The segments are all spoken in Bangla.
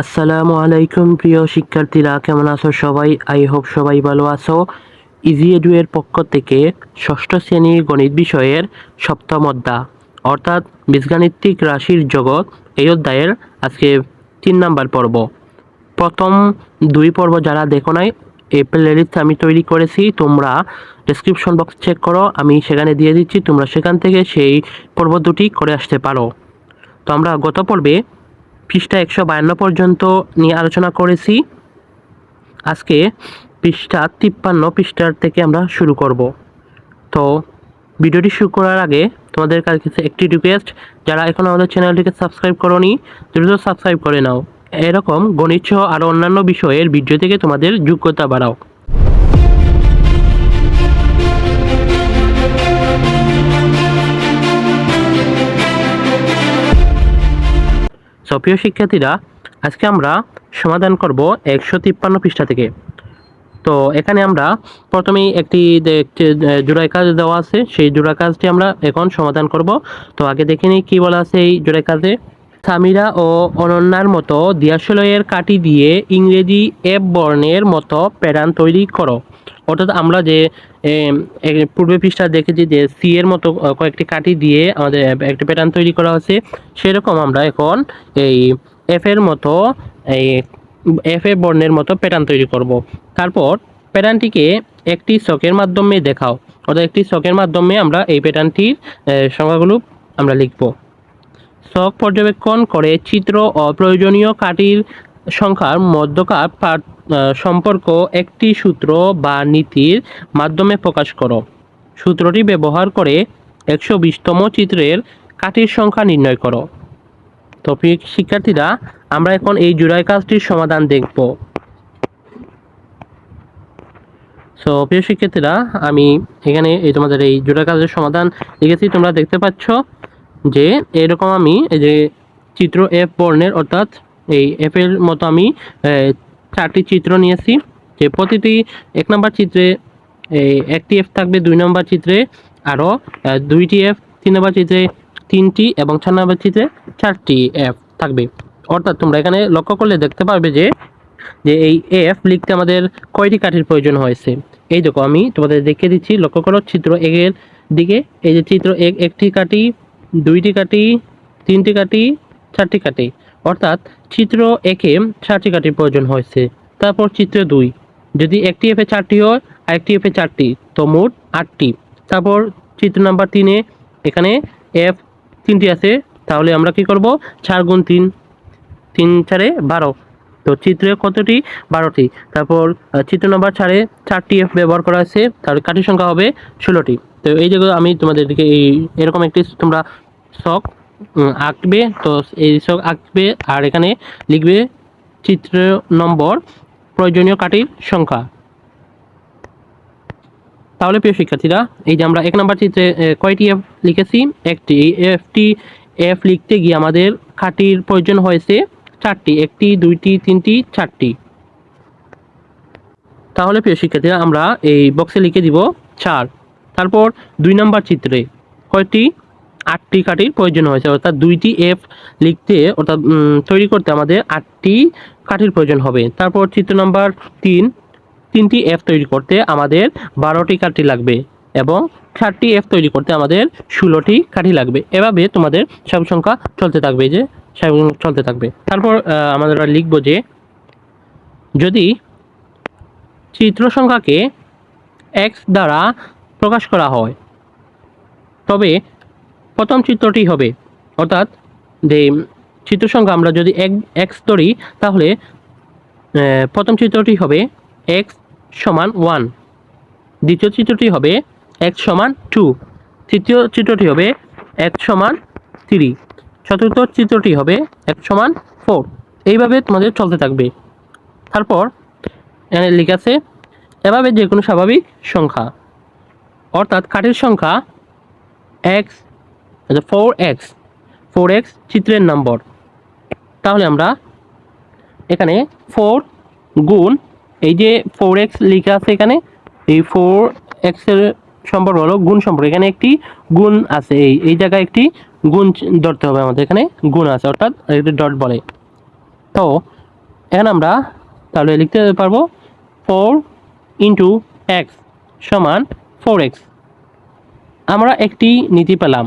আসসালামু আলাইকুম, প্রিয় শিক্ষার্থীরা, কেমন আছো সবাই? আই হোপ সবাই ভালো আছো। ইজি এডু এর পক্ষ থেকে ষষ্ঠ শ্রেণির গণিত বিষয়ের সপ্তম অধ্যায়, অর্থাৎ বীজগাণিতিক রাশির জগৎ, এই অধ্যায়ের আজকে তিন নাম্বার পর্ব। প্রথম দুই পর্ব যারা দেখো নাই এই প্লেলিস্ট আমি তৈরি করেছি, তোমরা ডেসক্রিপশন বক্স চেক করো, আমি সেখানে দিয়ে দিচ্ছি, তোমরা সেখান থেকে সেই পর্ব দুটি করে আসতে পারো। তো আমরা গত পর্বে পৃষ্ঠা একশো বায়ান্ন পর্যন্ত নিয়ে আলোচনা করেছি। আজকে পৃষ্ঠা তিপ্পান্ন পৃষ্ঠার থেকে আমরা শুরু করব। তো ভিডিওটি শুরু করার আগে তোমাদের কাছে একটি রিকোয়েস্ট যারা এখন আমাদের চ্যানেলটিকে সাবস্ক্রাইব করোনি, দ্রুত সাবস্ক্রাইব করে নাও। এরকম গণিত সহ আরও অন্যান্য বিষয়ের ভিডিও থেকে তোমাদের যোগ্যতা বাড়াও। প্রিয় শিক্ষার্থীরা আজকে আমরা সমাধান করব একশো তিপ্পান্ন পৃষ্ঠা থেকে। তো এখানে আমরা প্রথমেই একটি, জোড়াই কাজ দেওয়া আছে সেই জোড়া কাজটি আমরা এখন সমাধান করব। তো আগে দেখে নিই কী বলা আছে এই জোড়াই কাজে। সামিরা ও অনন্যার মতো দিয়াশলয়ের কাটি দিয়ে ইংরেজি এফ বর্ণের মতো প্যাটার্ন তৈরি করো। অর্থাৎ আমরা যে পূর্বে পৃষ্ঠা দেখেছি যে সি এর মতো কয়েকটি কাটি দিয়ে আমাদের একটি প্যাটার্ন তৈরি করা হয়েছে। সেরকম আমরা এখন এই এফ এর মতো, এই এফ এ বর্ণের মতো প্যাটার্ন তৈরি করব। তারপর প্যাটার্নটিকে একটি চকের মাধ্যমে দেখাও। অর্থাৎ একটি চকের মাধ্যমে আমরা এই প্যাটার্নটির সংখ্যাগুলো আমরা লিখব। শখ পর্যবেক্ষণ করে চিত্র অপ্রয়োজনীয় কাটির সংখ্যার মধ্যকার সম্পর্ক একটি সূত্র বা নীতির মাধ্যমে প্রকাশ করো। সূত্রটি ব্যবহার করে একশো বিশতম চিত্রের কাঠির সংখ্যা নির্ণয় করো। তো শিক্ষার্থীরা, আমরা এখন এই জুড়াই কাজটির সমাধান দেখব। সো প্রিয় শিক্ষার্থীরা, আমি এখানে এই তোমাদের এই জোড়া কাজের সমাধান লিখেছি। তোমরা দেখতে পাচ্ছ যে এরকম আমি এই যে চিত্র এফ বর্ণের অর্থাৎ এই এফ এর মতো আমি চারটি চিত্র নিয়েছি। যে প্রতিটি এক নম্বর চিত্রে এই একটি এফ থাকবে দুই নম্বর চিত্রে আরও দুইটি এফ তিন নম্বর চিত্রে তিনটি এবং চার নম্বর চিত্রে চারটি এফ থাকবে। অর্থাৎ তোমরা এখানে লক্ষ্য করলে দেখতে পারবে যে যে এই এফ লিখতে আমাদের কয়টি কাঠির প্রয়োজন হয়েছে। এই দেখো আমি তোমাদের দেখিয়ে দিচ্ছি, লক্ষ্য করো, চিত্র একের দিকে, এই যে চিত্র এক, একটি কাঠি দুইটি কাঠি তিনটি কাঠি চারটি কাঠি অর্থাৎ চিত্র একে চারটি কাঠির প্রয়োজন হয়েছে। তারপর চিত্র দুই। যদি একটি এফে চারটি হয় আর একটি এফে চারটি, তো মোট আটটি। তারপর চিত্র নাম্বার তিনে এখানে এফ তিনটি আছে, তাহলে আমরা কি করব? চার গুণ তিন তিন চারে বারো। তো চিত্রে কতটি? বারোটি। তারপর চিত্র নম্বর চারে চারটি এফ ব্যবহার করা আছে, তাহলে কাঠির সংখ্যা হবে ষোলোটি। তো এই যেগুলো আমি তোমাদেরকে এই এরকম একটি তোমরা শখ আঁকবে, তো এই শখ আঁকবে, আর এখানে লিখবে চিত্র নম্বর, প্রয়োজনীয় কাঠির সংখ্যা। তাহলে প্রিয় শিক্ষার্থীরা, এই যে আমরা এক নম্বর চিত্রে কয়টি এফ লিখেছি? একটি এই এফটি এফ লিখতে গিয়ে আমাদের কাঠির প্রয়োজন হয়েছে চারটি, একটি, দুইটি, তিনটি, চারটি। তাহলে প্রিয় শিক্ষার্থীরা, আমরা এই বক্সে লিখে দিব চার। তারপর দুই নম্বর চিত্রে কয়টি? আটটি কাঠির প্রয়োজন হয়েছে। অর্থাৎ দুইটি এফ লিখতে, অর্থাৎ তৈরি করতে আমাদের আটটি কাঠির প্রয়োজন হবে। তারপর চিত্র নাম্বার তিন, তিনটি এফ তৈরি করতে আমাদের বারোটি কাঠি লাগবে এবং চারটি এফ তৈরি করতে আমাদের ষোলোটি কাঠি লাগবে। এভাবে তোমাদের সব সংখ্যা চলতে থাকবে যে, সব চলতে থাকবে। তারপর আমাদের লিখব যে, যদি চিত্র সংখ্যাকে এক্স দ্বারা প্রকাশ করা হয়। তবে প্রথম চিত্রটি হবে, অর্থাৎ যে চিত্র সংখ্যা আমরা যদি এক এক্স ধরি, তাহলে প্রথম চিত্রটি হবে এক্স সমান ওয়ান দ্বিতীয় চিত্রটি হবে এক্স সমান টু তৃতীয় চিত্রটি হবে এক্স সমান থ্রি চতুর্থ চিত্রটি হবে এক্স সমান ফোর এইভাবে তোমাদের চলতে থাকবে। তারপর এখানে লেখা আছে, এভাবে যে কোনো স্বাভাবিক সংখ্যা। অর্থাৎ কাঠের সংখ্যা এক্স আচ্ছা ফোর এক্স ফোর এক্স চিত্রের নম্বর তাহলে আমরা এখানে ফোর গুণ, এই যে ফোর এক্স লেখা আছে এখানে, এই ফোর এক্সের সম্পর্ক হলো গুণ সম্পর্ক। এখানে একটি গুণ আছে, এই এই জায়গায় একটি গুণ ধরতে হবে আমাদের, এখানে গুণ আছে, অর্থাৎ ডট বলে। তো, এখন আমরা তাহলে লিখতে পারব ফোর ইন্টু এক্স সমান ফোর এক্স আমরা একটি নীতি পেলাম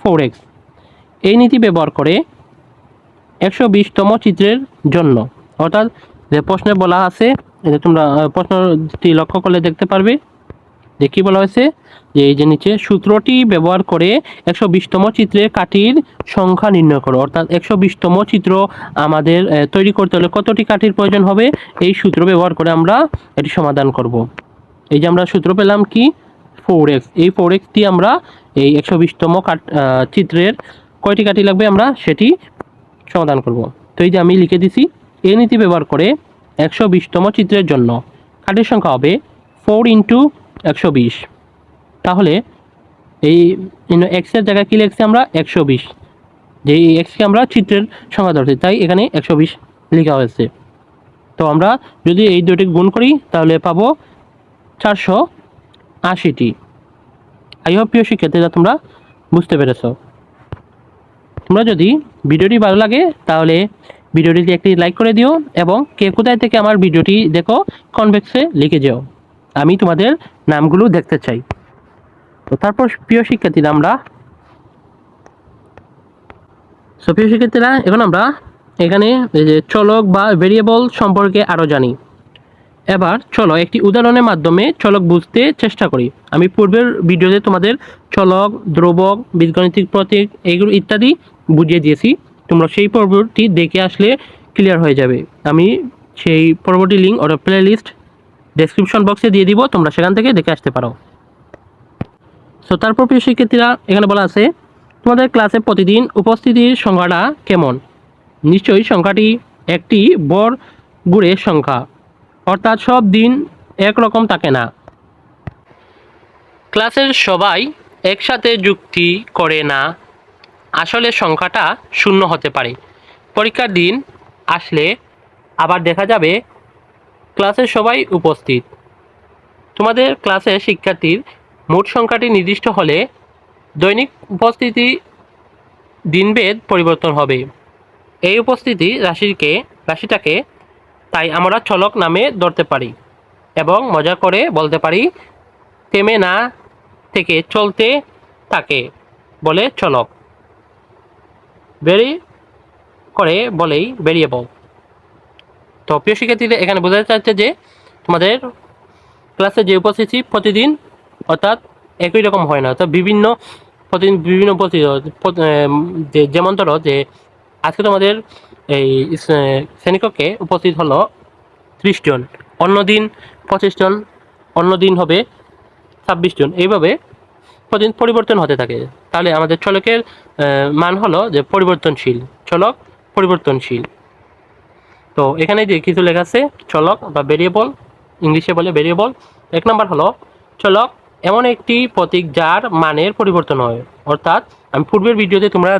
ফোর এক্স এই নীতি ব্যবহার করে একশো বিশতম চিত্রের জন্য, অর্থাৎ যে প্রশ্নে বলা আছে এটা তোমরা প্রশ্নটি লক্ষ্য করলে দেখতে পারবে, যে কী বলা হয়েছে, যে এই যে নিচে সূত্রটি ব্যবহার করে একশো বিশতম চিত্রের কাঠির সংখ্যা নির্ণয় করো, অর্থাৎ একশো বিশতম চিত্র আমাদের তৈরি করতে হলে কতটি কাঠির প্রয়োজন হবে, এই সূত্র ব্যবহার করে আমরা এটি সমাধান করব। এই যে আমরা সূত্র পেলাম কি ফোর এক্স এই ফোর এক্সটি আমরা এই একশো বিশতম আহ, চিত্রের কয়টি কাঠি লাগবে আমরা সেটি সমাধান করব। তো এই যে আমি লিখে দিছি এই নীতি ব্যবহার করে একশো বিশতম চিত্রের জন্য কাঠের সংখ্যা হবে ফোর ইন্টু একশো বিশ। তাহলে এই এক্সের জায়গায় কী লিখছি আমরা? একশো বিশ। যে এই এক্সকে আমরা চিত্রের সংখ্যা ধরছি তাই এখানে একশো বিশ লেখা হয়েছে। তো আমরা যদি এই দুটি গুণ করি তাহলে পাবো চারশো আশিটি। আই হোপ প্রিয় শিক্ষার্থীরা তোমরা বুঝতে পেরেছ। তোমরা যদি ভিডিওটি ভালো লাগে, তাহলে ভিডিওটিতে একটি লাইক করে দিও এবং কে কোথায় থেকে আমার ভিডিওটি দেখো কনভেক্সে লিখে যেও। আমি তোমাদের নামগুলো দেখতে চাই। তো তারপর প্রিয় শিক্ষার্থীরা আমরা সো প্রিয় শিক্ষার্থীরা, এখন আমরা এখানে যে চলক বা ভেরিয়েবল সম্পর্কে আরও জানি। এবার চলো একটি উদাহরণের মাধ্যমে চলক বুঝতে চেষ্টা করি। আমি পূর্বের ভিডিওতে তোমাদের চলক ধ্রুবক বীজগণিতিক প্রতীক এইগুলো ইত্যাদি বুঝিয়ে দিয়েছি। তোমরা সেই পর্বটি দেখে আসলে ক্লিয়ার হয়ে যাবে। আমি সেই পরবর্তী লিঙ্ক ওর প্লে লিস্ট ডেসক্রিপশন বক্সে দিয়ে দিব, তোমরা সেখান থেকে দেখে আসতে পারো। সো তারপর প্রিয় শিক্ষার্থীরা, এখানে বলা আছে, তোমাদের ক্লাসে প্রতিদিন উপস্থিতির সংখ্যাটা কেমন? নিশ্চয়ই সংখ্যাটি একটি বড় গুড়ের সংখ্যা। অর্থাৎ সব দিন একরকম থাকে না। ক্লাসের সবাই একসাথে যুক্তি করে না। আসলে সংখ্যাটা শূন্য হতে পারে। পরীক্ষার দিন আসলে আবার দেখা যাবে ক্লাসের সবাই উপস্থিত। তোমাদের ক্লাসে শিক্ষার্থীর মোট সংখ্যাটি নির্দিষ্ট হলে দৈনিক উপস্থিতি দিনভেদ পরিবর্তন হবে। এই উপস্থিতি রাশিকে, রাশিটাকে তাই আমরা চলক নামে ধরতে পারি এবং মজা করে বলতে পারি, থেমে না থেকে চলতে থাকে বলে চলক বেরি করে বলেই ভেরিয়েবল তো প্রিয় শিক্ষার্থীদের, এখানে বোঝাতে চাচ্ছে যে তোমাদের ক্লাসে যে উপস্থিতি প্রতিদিন, অর্থাৎ একই রকম হয় না। তো বিভিন্ন প্রতিদিন বিভিন্ন যেমন ধরো যে আজকে তোমাদের এই শ্রেণীকক্ষে উপস্থিত হলো ত্রিশ জন। অন্য দিন পঁচিশ জন অন্য দিন হবে ছাব্বিশ জন। এইভাবে প্রতিদিন পরিবর্তন হতে থাকে। তাহলে আমাদের চলকের মান হলো যে পরিবর্তনশীল। চলক পরিবর্তনশীল। তো এখানে যে কিছু লেখা আছে, চলক বা ভেরিয়েবল ইংলিশে বলে ভেরিয়েবল এক নম্বর হলো চলক এমন একটি প্রতীক যার মানের পরিবর্তন হয়। অর্থাৎ আমি পূর্বের ভিডিওতে তোমরা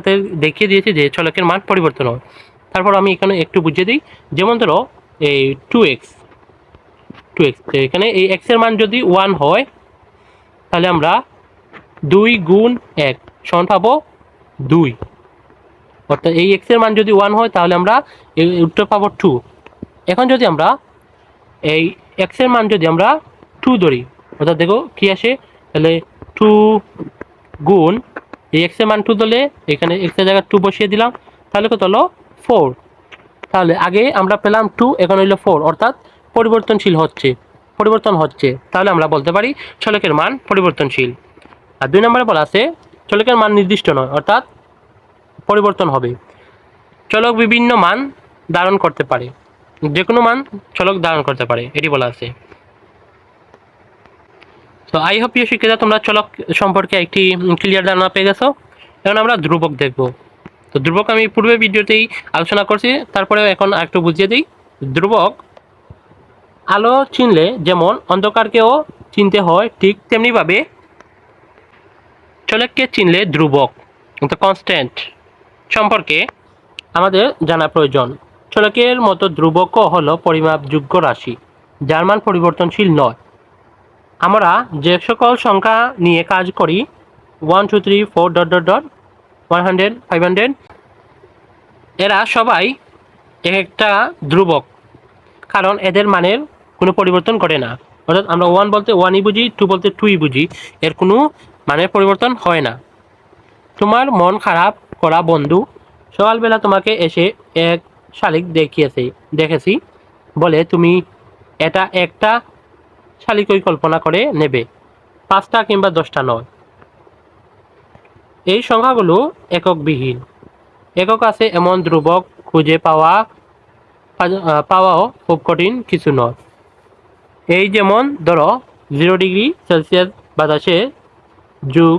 দেখিয়ে দিয়েছি যে চলকের মান পরিবর্তন হয়। তারপর আমি এখানে একটু বুঝিয়ে দিই। যেমন ধরো, এই টু এক্স টু এক্স এখানে এই এক্সের মান যদি ওয়ান হয়, তাহলে আমরা দুই গুণ এক সমান পাবো দুই। অর্থাৎ এই এক্সের মান যদি ওয়ান হয়, তাহলে আমরা উত্তর পাবো টু এখন যদি আমরা এই এক্সের মান যদি আমরা টু ধরি, অর্থাৎ দেখো কী আসে? তাহলে টু গুণ এই এক্সের মান টু ধরলে এখানে এক্সের জায়গায় টু বসিয়ে দিলাম। তাহলে কত হলো? ফোর তাহলে আগে আমরা পেলাম টু এখন হইল ফোর অর্থাৎ পরিবর্তনশীল হচ্ছে। পরিবর্তন হচ্ছে। তাহলে আমরা বলতে পারি চলকের মান পরিবর্তনশীল। আর দুই নম্বরে বলা আছে, চলকের মান নির্দিষ্ট নয়, অর্থাৎ পরিবর্তন হবে। চলক বিভিন্ন মান ধারণ করতে পারে। যে কোনো মান চলক ধারণ করতে পারে, এটি বলা আছে। তো আই হোপ প্রিয় শিক্ষিতা, তোমরা চলক সম্পর্কে একটি ক্লিয়ার ধারণা পেয়ে গেছো। এখন আমরা ধ্রুবক দেখব। তো ধ্রুবক আমি পূর্বে ভিডিওতেই আলোচনা করছি, তারপরেও এখন একটু বুঝিয়ে দিই। ধ্রুবক আলো চিনলে যেমন অন্ধকারকেও চিনতে হয়, ঠিক তেমনিভাবে চলককে চিনলে ধ্রুবক কনস্ট্যান্ট সম্পর্কে আমাদের জানা প্রয়োজন। চলকের মতো ধ্রুবকও হলো পরিমাপযোগ্য রাশি, যার মান পরিবর্তনশীল নয়। আমরা যে সকল সংখ্যা নিয়ে কাজ করি one two three four dot dot dot one hundred five hundred এরা সবাই এক একটা ধ্রুবক, কারণ এদের মানের কোনো পরিবর্তন করে না। অর্থাৎ আমরা ওয়ান বলতে ওয়ানই বুঝি টু বলতে টুই বুঝি, এর কোনো মানের পরিবর্তন হয় না। তোমার মন খারাপ করা বন্ধু সকালবেলা তোমাকে এসে এক শালিক দেখিয়েছে, দেখেছি। বলে, তুমি এটা একটা শালিকই কল্পনা করে নেবে, পাঁচটা কিংবা দশটা নয়। এই সংখ্যাগুলো এককবিহীন। একক আছে এমন ধ্রুবক খুঁজে পাওয়া পাওয়াও খুব কঠিন কিছু নয়। এই যেমন ধরো জিরো ডিগ্রি সেলসিয়াস বাতাসে যুগ,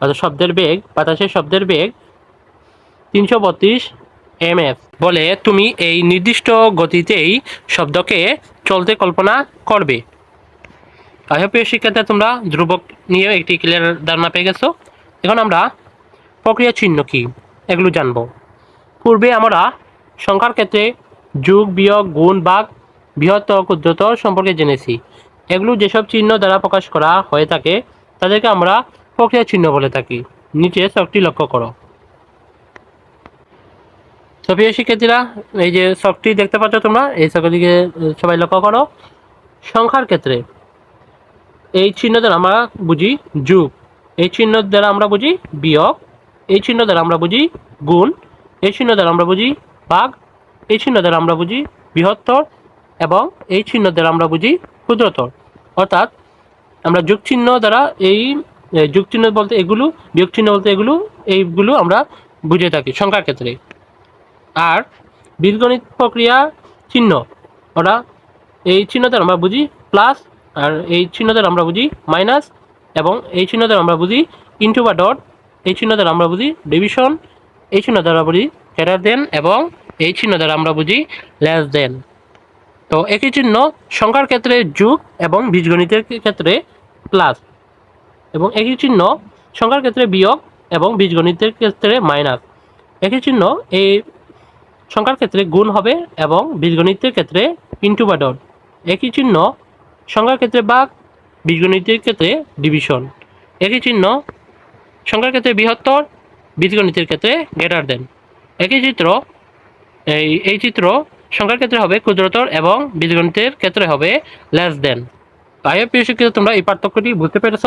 অর্থাৎ শব্দের বেগ, বাতাসের শব্দের বেগ তিনশো বত্রিশ এম বলে তুমি এই নির্দিষ্ট গতিতেই শব্দকে চলতে কল্পনা করবে। আশা প্রিয় শিক্ষার্থী, তোমরা ধ্রুবক নিয়ে একটি ক্লিয়ার ধারণা পেয়ে গেছো। এখন আমরা প্রক্রিয়া চিহ্ন কি? এগুলো জানব। পূর্বে আমরা সংখ্যার ক্ষেত্রে যোগ, বিয়োগ, গুণ বাঘ বৃহত্তর ক্ষুদ্রতর সম্পর্কে জেনেছি। এগুলো যেসব চিহ্ন দ্বারা প্রকাশ করা হয়ে থাকে, তাদেরকে আমরা প্রক্রিয়া চিহ্ন বলে থাকি। নিচে সবটি লক্ষ্য করো। সফিয়া শিক্ষার্থীরা, এই যে সবটি দেখতে পাচ্ছ তোমরা, এই সবটিকে সবাই লক্ষ্য করো। সংখ্যার ক্ষেত্রে এই চিহ্ন দ্বারা আমরা বুঝি যুগ। এই চিহ্ন দ্বারা আমরা বুঝি বিয়োগ। এই চিহ্ন দ্বারা আমরা বুঝি গুণ, এই চিহ্ন দ্বারা আমরা বুঝি ভাগ এই চিহ্ন দ্বারা আমরা বুঝি বৃহত্তর এবং এই চিহ্ন দ্বারা আমরা বুঝি ক্ষুদ্রতর। অর্থাৎ আমরা যোগ চিহ্ন দ্বারা এই যোগ চিহ্ন বলতে এগুলো বিয়োগ চিহ্ন বলতে এগুলো, এইগুলো আমরা বুঝে থাকি সংখ্যার ক্ষেত্রে। আর বীজগণিত প্রক্রিয়া চিহ্ন, ওরা এই চিহ্ন দ্বারা আমরা বুঝি প্লাস, আর এই চিহ্ন দ্বারা আমরা বুঝি মাইনাস এবং এই চিহ্ন দ্বারা আমরা বুঝি ইন্টু বা ডট এই চিহ্ন দ্বারা আমরা বুঝি ডিভিশন এই চিহ্ন দ্বারা বুঝি গ্রেটার দেন এবং এই চিহ্ন দ্বারা আমরা বুঝি লেস দেন তো একই চিহ্ন সংখ্যার ক্ষেত্রে যোগ এবং বীজগণিতের ক্ষেত্রে প্লাস এবং একই চিহ্ন সংখ্যার ক্ষেত্রে বিয়োগ এবং বীজগণিতের ক্ষেত্রে মাইনাস একই চিহ্ন এই সংখ্যার ক্ষেত্রে গুণ হবে এবং বীজগণিতের ক্ষেত্রে ইন্টু বা ডট একই চিহ্ন সংখ্যার ক্ষেত্রে বাঘ বীজগণিতের ক্ষেত্রে ডিভিশন একই চিহ্ন সংখ্যার ক্ষেত্রে বৃহত্তর, বীজগণিতের ক্ষেত্রে গ্রেটার দেন একই চিত্র, এই এই চিত্র সংখ্যার ক্ষেত্রে হবে ক্ষুদ্রতর এবং বীজগণিতের ক্ষেত্রে হবে লেস দেন আইএ প্রিয় শিক্ষিত, তোমরা এই পার্থক্যটি বুঝতে পেরেছ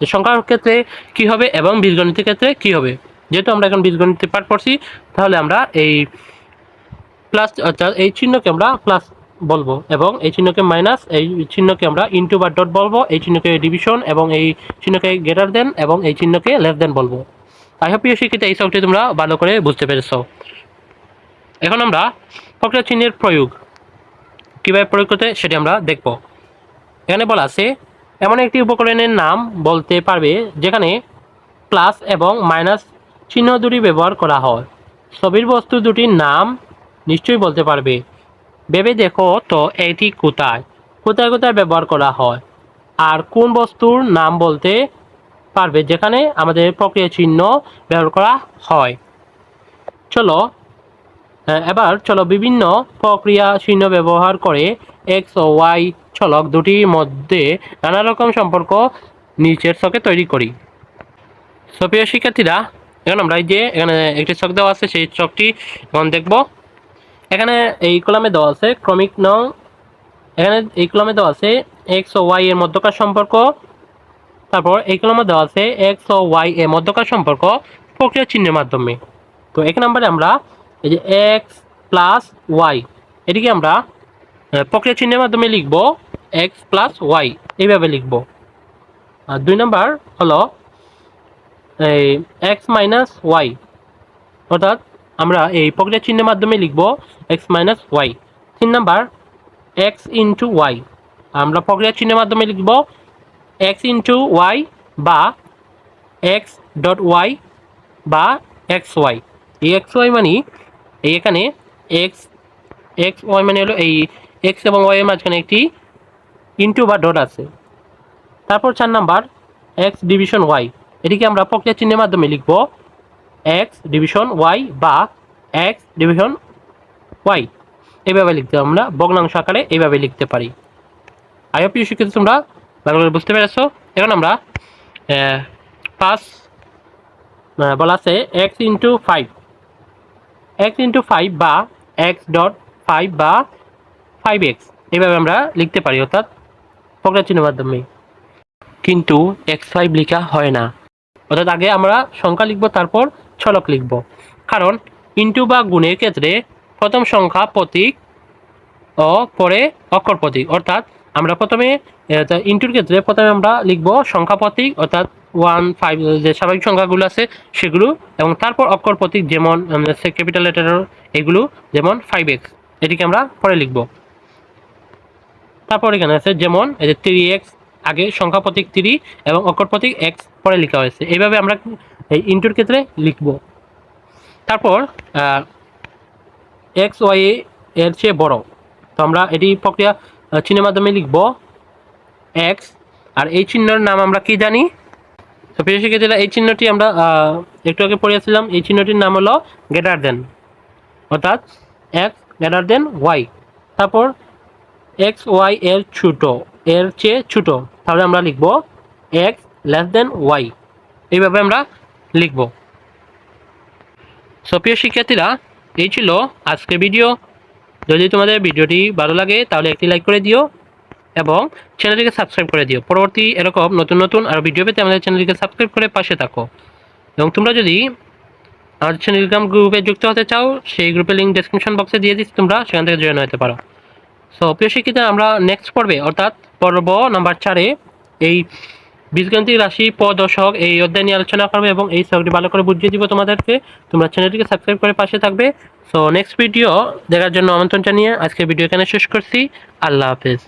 যে সংখ্যার ক্ষেত্রে কি হবে এবং বীজগণিতের ক্ষেত্রে কি হবে। যেহেতু আমরা এখন বীজগণিতের পাঠ পড়ছি, তাহলে আমরা এই প্লাস অর্থাৎ এই চিহ্নকে আমরা প্লাস বলব। এবং এই চিহ্নকে মাইনাস এই চিহ্নকে আমরা ইনটু বা ডট বলব, এই চিহ্নকে ডিভিশন এবং এই চিহ্নকে গ্রেটার দেন এবং এই চিহ্নকে লেস দেন বলব। আই হোপ প্রিয় শিক্ষিত, এই সবটি তোমরা ভালো করে বুঝতে পেরেছ। এখন আমরা প্রক্রিয়া চিহ্নের প্রয়োগ। কীভাবে প্রয়োগ করতে সেটি আমরা দেখব। এখানে বলা আছে, এমন একটি উপকরণের নাম বলতে পারবে যেখানে প্লাস এবং মাইনাস চিহ্ন দুটি ব্যবহার করা হয়। ছবির বস্তু দুটির নাম নিশ্চয়ই বলতে পারবে। ভেবে দেখো তো এটি কোথায়? কোথায় কোথায় ব্যবহার করা হয়? আর কোন বস্তুর নাম বলতে পারবে যেখানে আমাদের প্রক্রিয়া চিহ্ন ব্যবহার করা হয়? চলো হ্যাঁ, এবার চলো বিভিন্ন প্রক্রিয়া চিহ্ন ব্যবহার করে এক্স ও ওয়াই চলক দুটির মধ্যে নানা রকম সম্পর্ক নিচের ছকে তৈরি করি। সপ্রিয় শিক্ষার্থীরা এখন আমরা এই যে এখানে একটি ছক দেওয়া আছে সেই ছকটি এখন দেখব। এখানে এই কলামে দেওয়া আছে ক্রমিক নং। এখানে এই কলামে দেওয়া আছে এক্স ও ওয়াই এর মধ্যকার সম্পর্ক। তারপর এই কলামে দেওয়া আছে এক্স ও ওয়াই এর মধ্যকার সম্পর্ক প্রক্রিয়া চিহ্নের মাধ্যমে। তো এক নম্বরে আমরা এই যে এক্স প্লাস ওয়াই এটিকে আমরা প্রক্রিয়া চিহ্নের মাধ্যমে লিখব এক্স প্লাস ওয়াই এইভাবে লিখব। আর দুই নাম্বার হলো এই এক্স মাইনাস ওয়াই অর্থাৎ আমরা এই প্রক্রিয়া চিহ্নের মাধ্যমে লিখব এক্স মাইনাস ওয়াই তিন নাম্বার এক্স ইন্টু ওয়াই আমরা প্রক্রিয়া চিহ্নের মাধ্যমে লিখব এক্স ইন্টু ওয়াই বা এক্স ডট ওয়াই বা এক্স ওয়াই এই এক্স ওয়াই মানে এই এখানে এক্স এক্স ওয়াই মানে হলো এই এক্স এবং ওয়াই এর মাঝখানে একটি ইন্টু বা ডট আছে। তারপর চার নাম্বার এক্স ডিভিশন ওয়াই এটিকে আমরা প্রক্রিয়া চিহ্নের মাধ্যমে লিখব এক্স ডিভিশন ওয়াই বা এক্স ডিভিশন ওয়াই এইভাবে লিখতে আমরা ভগ্নাংশ আকারে এইভাবে লিখতে পারি। আই হোপ শিক্ষিত তোমরা। করে বুঝতে পেরেছ। এখন আমরা পাঁচ বলা আছে x into five x into five বা এক্স ডট ফাইভ বা ফাইভ এক্স এইভাবে আমরা লিখতে পারি, অর্থাৎ ফকরা চিহ্নের মাধ্যমে। কিন্তু এক্স ফাইভ লেখা হয় না। অর্থাৎ আগে আমরা সংখ্যা লিখব, তারপর ছলক লিখব। কারণ ইন্টু বা গুণের ক্ষেত্রে প্রথম সংখ্যা প্রতীক ও পরে অক্ষর প্রতীক। অর্থাৎ আমরা প্রথমে ইন্টুর ক্ষেত্রে প্রথমে আমরা লিখব সংখ্যা প্রতীক, অর্থাৎ ওয়ান ফাইভ যে স্বাভাবিক সংখ্যাগুলো আছে সেগুলো, এবং তারপর অক্ষর প্রতীক যেমন ক্যাপিটাল লেটার এগুলো, যেমন ফাইভ এক্স এটিকে আমরা পরে লিখব। তারপর এখানে আছে যেমন, এই যে থ্রি এক্স আগে সংখ্যা প্রতীক থ্রি এবং অক্ষর প্রতীক এক্স পরে লেখা হয়েছে। এইভাবে আমরা এই ইন্টুর ক্ষেত্রে লিখব। তারপর এক্স ওয়াই এর চেয়ে বড়। তো আমরা এটি প্রক্রিয়া চিহ্নের মাধ্যমে লিখব এক্স আর এই চিহ্নের নাম আমরা কি জানি? তো এই চিহ্নটি আমরা একটু আগে পড়িয়েছিলাম এই চিহ্নটির নাম হলো গ্রেটার দেন অর্থাৎ এক্স গ্রেটার দেন ওয়াই তারপর এক্স ওয়াই এর ছোট, এর চেয়ে ছোট। তাহলে আমরা লিখব এক্স লেস দেন ওয়াই এইভাবে আমরা লিখব। সো, প্রিয় শিক্ষার্থীরা, এই ছিল আজকের ভিডিও। যদি তোমাদের ভিডিওটি ভালো লাগে, তাহলে একটি লাইক করে দিও এবং চ্যানেলটিকে সাবস্ক্রাইব করে দিও। পরবর্তী এরকম নতুন নতুন আর ভিডিও পেতে আমাদের চ্যানেলটিকে সাবস্ক্রাইব করে পাশে থাকো। এবং তোমরা যদি আমাদের টেলিগ্রাম গ্রুপে যুক্ত হতে চাও, সেই গ্রুপের লিঙ্ক ডেসক্রিপশন বক্সে দিয়ে দিচ্ছি, তোমরা সেখান থেকে জয়েন হতে পারো। সো, প্রিয় শিক্ষিতা আমরা নেক্সট পর্বে, অর্থাৎ পর্ব নাম্বার চারে, এই বীজগণিতিক রাশি, পদ দশক এই অধ্যায় নিয়ে আলোচনা করবে এবং এই সবটি ভালো করে বুঝিয়ে দিব তোমাদেরকে। তোমরা চ্যানেলটিকে সাবস্ক্রাইব করে পাশে থাকবে। সো নেক্সট ভিডিও দেখার জন্য আমন্ত্রণ জানিয়ে আজকের ভিডিও এখানে শেষ করছি। আল্লাহ হাফেজ।